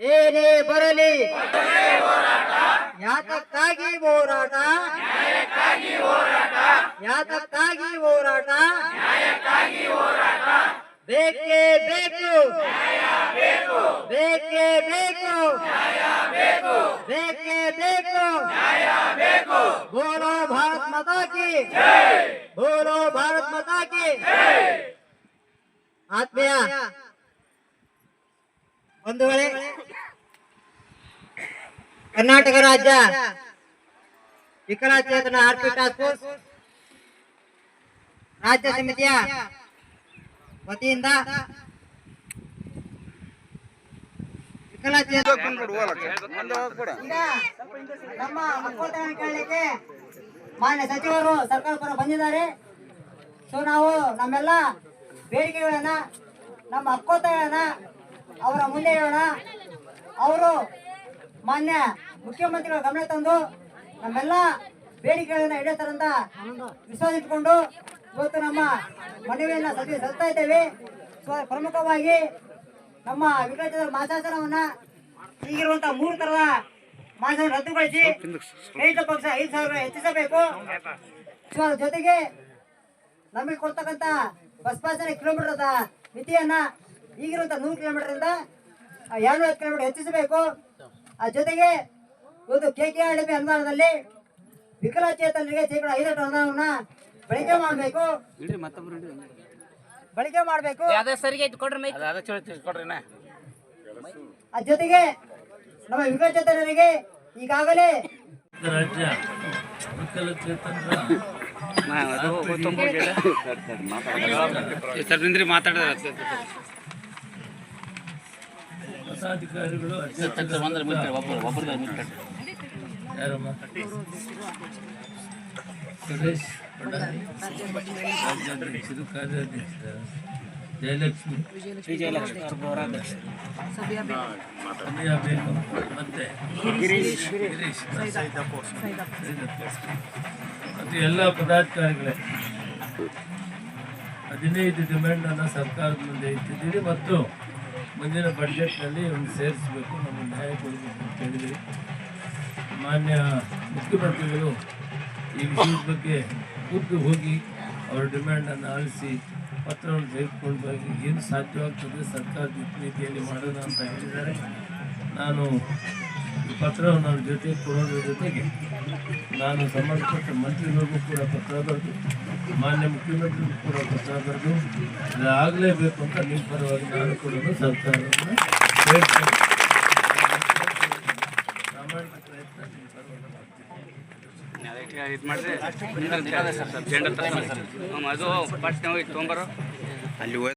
ಏನೇ ಬರಲಿ. ಯಾತಕ್ಕಾಗಿ ಹೋರಾಟ? ಯಾತಕ್ಕಾಗಿ ಹೋರಾಟ? ಬೇಕೇ ಬೇಕು. ಬೇಕೇ ಬೇಕು. ಬೇಕೇ ಬೇಕು. ಬೋಲೋ ಭಾರತ್ ಮಾತಾ ಕಿ ಬೋಲೋ ಭಾರತ್ ಮಾತಾ ಕಿ ಆತ್ಮೀಯ, ಒಂದು ವೇಳೆ ಕರ್ನಾಟಕ ರಾಜ್ಯ ವಿಕಲಚೇತನ ಆರ್ಥಿಕ ಟಾಸ್ಕ್ ಫೋರ್ಸ್ ರಾಜ್ಯ ಸಮಿತಿಯ ವತಿಯಿಂದ ವಿಕಲಚೇತನ ನಮ್ಮ ಒಕ್ಕೂಟವನ್ನು ಕೇಳಲಿಕ್ಕೆ ಮಾನ್ಯ ಸಚಿವರು ಸರ್ಕಾರ ಪರ ಬಂದಿದ್ದಾರೆ. ಸೊ ನಾವು ನಮ್ಮೆಲ್ಲ ಬೇಡಿಕೆಗಳನ್ನ ನಮ್ಮ ಅಕ್ಕೋತನ ಅವರ ಮುಂದೆ ಹೇಳೋಣ. ಅವರು ಮಾನ್ಯ ಮುಖ್ಯಮಂತ್ರಿಗಳ ಗಮನ ತಂದು ನಮ್ಮೆಲ್ಲ ಬೇಡಿಕೆಗಳನ್ನ ಈಡೇತಾರಂತ ವಿಶ್ವಾಸ ಇಟ್ಕೊಂಡು ಇವತ್ತು ನಮ್ಮ ಮನವಿಯನ್ನ ಸದ್ಯ ಸಲ್ತಾ ಇದ್ದೇವೆ. ಪ್ರಮುಖವಾಗಿ ನಮ್ಮ ವಿಕಲಚೇತರ ಮಾಸಾಸನವನ್ನ ಈಗಿರುವಂತಹ ಮೂರು ತರದ ಮಾಸಾಸನ ರದ್ದುಗೊಳಿಸಿ ರೈತ ಪಕ್ಷ ಐದು ಸಾವಿರ ಹೆಚ್ಚಿಸಬೇಕು. ಜೊತೆಗೆ ನಮಗೆ ಕೊಡ್ತಕ್ಕಂಥ ಬಸ್ ಪಾಸನೆ ಕಿಲೋಮೀಟರ್ ಮಿತಿಯನ್ನ ಈಗಿರುವಂತ ನೂರು ಕಿಲೋಮೀಟರ್ ಇಂದ ಎರಡು ಕಿಲೋಮೀಟರ್ ಹೆಚ್ಚಿಸಬೇಕು. ಆ ಜೊತೆಗೆ ಒಂದು ಕೆ ಕೆ ಆರ್ ಡಿ ಅನುದಾನದಲ್ಲಿ ವಿಕಲಚೇತನರಿಗೆ ಶೇಕಡ ಐದಷ್ಟು ಅನುದಾನವನ್ನ ಬಳಕೆ ಮಾಡಬೇಕು. ಬಳಕೆ ಮಾಡಬೇಕು. ಆ ಜೊತೆಗೆ ನಮ್ಮ ವಿಕಲಚೇತನರಿಗೆ ಈಗಾಗಲೇ ರಾಜ್ಯ ವಿಕಲಚೇತನರ ಮಾತಾಡಿದ್ರೆ ಪದಾಧಿಕಾರಿಗಳು ಯಾರಮ್ಮ? ಸುರೇಶ್ ರಾಜ್ಯಾಧ್ಯಕ್ಷರು ಕಾರ್ಯಾಧ್ಯಕ್ಷರು ಜಯಲಕ್ಷ್ಮಿ. ವಿಜಯಲಕ್ಷ್ಮಿ ಬೇಕು ಮತ್ತೆ ಗಿರೀಶ್. ಮತ್ತು ಎಲ್ಲ ಪದಾಧಿಕಾರಿಗಳೇ. ಹದಿನೈದು ಡಿಮ್ಯಾಂಡನ್ನು ಸರ್ಕಾರದ ಮುಂದೆ ಇಟ್ಟಿದ್ದೀರಿ ಮತ್ತು ಮುಂದಿನ ಬಡ್ಜೆಟ್ನಲ್ಲಿ ಒಂದು ಸೇರಿಸಬೇಕು, ನಮ್ಮ ನ್ಯಾಯ ಕೊಡಬೇಕು ಅಂತ ಹೇಳಿದ್ವಿ ಮಾನ್ಯ ಮುಖ್ಯಮಂತ್ರಿಗಳು ಈ ವಿಷಯದ ಬಗ್ಗೆ ಖುದ್ದು ಹೋಗಿ ಅವರ ಡಿಮ್ಯಾಂಡನ್ನು ಆಲಿಸಿ ಪತ್ರವನ್ನು ತೆಗೆದುಕೊಂಡು ಹೋಗಿ ಏನು ಸಾಧ್ಯವಾಗ್ತದೆ ಸರ್ಕಾರದ ನೀತಿಯಲ್ಲಿ ಮಾಡೋಣ ಅಂತ ಹೇಳಿದ್ದಾರೆ. ನಾನು ಪತ್ರವನ್ನು ಅವ್ರ ಜೊತೆ ಕೊಡೋದ್ರ ಜೊತೆಗೆ ನಾನು ಸಂಬಂಧಪಟ್ಟ ಮಂತ್ರಿಗಳಿಗೂ ಕೂಡ ಪತ್ರ ಬರೆದು ಮಾನ್ಯ ಮುಖ್ಯಮಂತ್ರಿಗೂ ಕೂಡ ಪತ್ರ ಬರೆದು ಆಗಲೇಬೇಕು ಅಂತ ನಿಮ್ಮ ಪರವಾಗಿ ನಾನು ಕೂಡ ಸರ್ಕಾರವನ್ನು ಹೇಳ್ತೇನೆ ಪ್ರಾಮಾಣಿಕ ಪ್ರಯತ್ನ ನಿಮ್ಮ ಪರವಾಗಿ ಮಾಡ್ತೀನಿ ಅದು ಫಸ್ಟ್ ನಾವು ತೊಗೊಂಬರೋ ಅಲ್ಲಿ